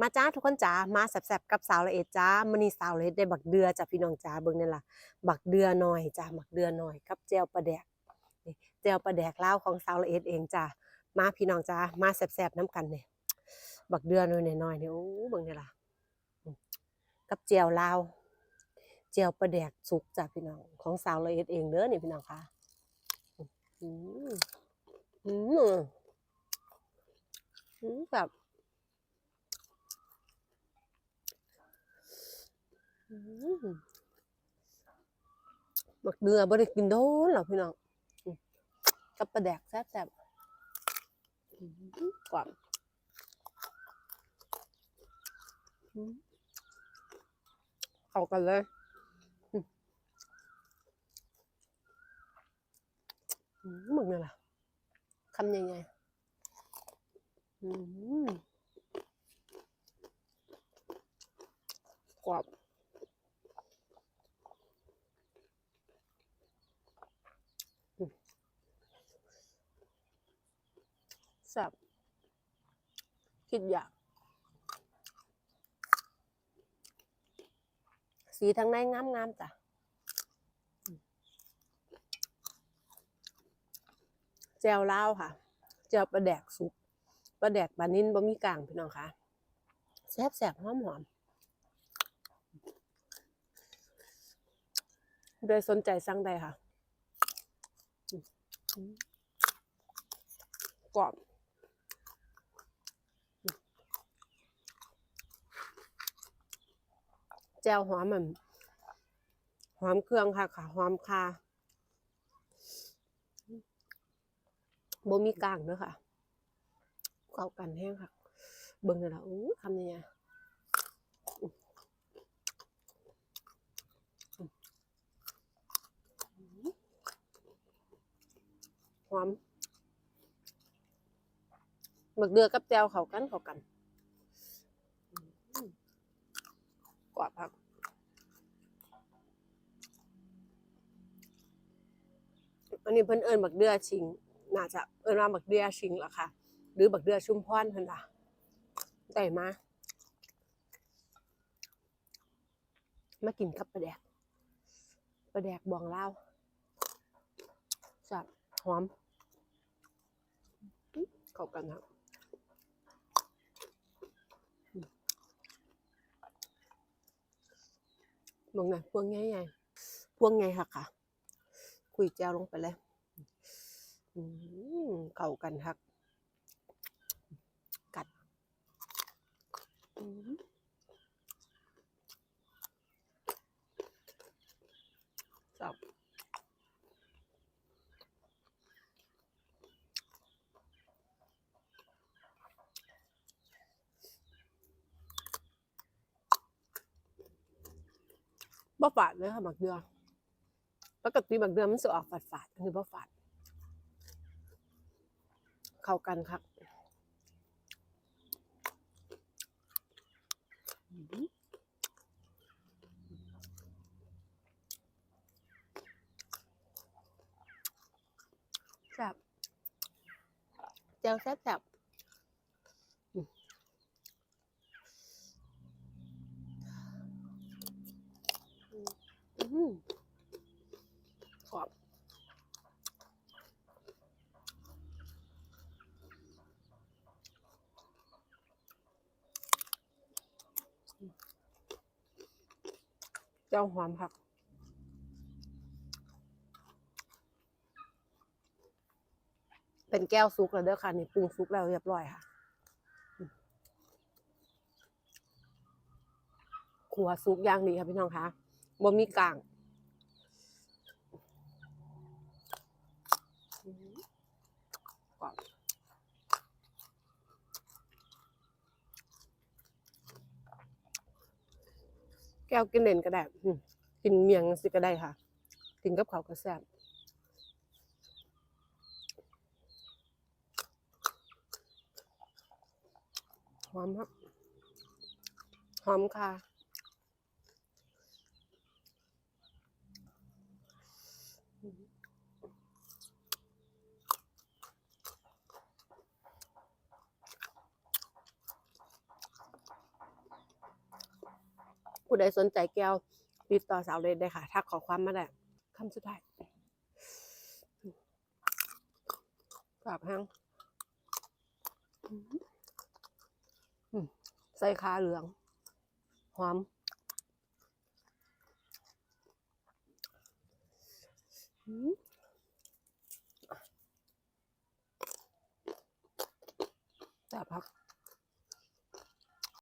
มาจ้าทุกคนจ้ามาแซ่บๆกับสาวละเอ็ดจ้ามื้อนี้สาวละเอ็ดได้บักเดือจ้ะพี่น้องจ้าเบิ่งนี่ล่ะบักเดือหน่อยจ้าบักเดือหน่อยกับแจ่วปลาแดกนี่แจ่วปลาแดกเลาของสาวละเอ็ดเองจ้ามาพี่น้องจ้ามาแซ่บๆน้ำกันเนี่ยบักเดือหน่อยๆนี่ยโอ้เบิ่งนี่ล่ะกับแจ่วลาวแจ่วปลาแดกสุกจ้าพี่น้องของสาวละเอ็ดเองเด้อนี่พี่น้องค่ะอืมอืมอืมแบบ อืม บักเดือบ่ได้กินโดนหรอกพี่น้องกับปลาแดกแซ่บๆกว่าเข้ากันเลยอืมอืมมึงนี่ล่ะคำยังไงอืมกรอบ แซ่บคิดอยาก สีทั้งในงามงามๆจ้ะแจวลาค่ะ แจวปลาแดกซุปปลาแดกปลานิ่นบะมีกลางพี่น้องคะแซ่บแซ่บหอมหอมโดยสนใจสั่งได้ค่ะกรอบ แจ่วหอมมันหอมเครื่องค่ะค่ะหอมคาบ่มีกลางเด้อค่ะเข้ากันแห้งค่ะ เบิ่งเลยละอู้คำยังไงหอมหมึกเดือกับแจ่วเข้ากันเข้ากันอืมกรอบครับ อันนี้เพิ่นเอิญบักเดือชิง น่าจะเอิญว่าบักเดือชิงล่ะค่ะหรือบักเดือชุ่มพรเพิ่นล่ะได้มา มากินกับปลาแดกปลาแดกบองเลาจับหอมเข้ากันครับอืมมองไงพวงไงไงพวงไงค่ะค่ะ คุยแจวลงไปเลยเข้ากันครับกัดอืมชอบบ่ฝาดเลยค่ะบักเดือ ปกติบักเดือมันจะออกฝาดฝาดๆอันนี้บ่ฝาด เข้ากันครับอืมแซ่บแจ่วแซ่บแซ่บอืมอืมกรอบ เจ้าหอมผักเป็นแก้วซุกแล้วเด้อค่ะนี่ปรุงซุกแล้วเรียบร้อยค่ะขัวซุกย่างดีค่ะพี่น้องคะบ่มีกลางอืมกรอบ แก้วกินเด่นก็ได้กินเมียงสิก็ได้ค่ะ กินกับข้าวก็แซ่บหอมครับ หอมค่ะอ ผู้ใดสนใจแก้วติดต่อสาวเลดได้ค่ะ ทักขอความมาได้คำสุดท้ายกราบห้างใส่ขาเหลือง หอมแซ่บครับ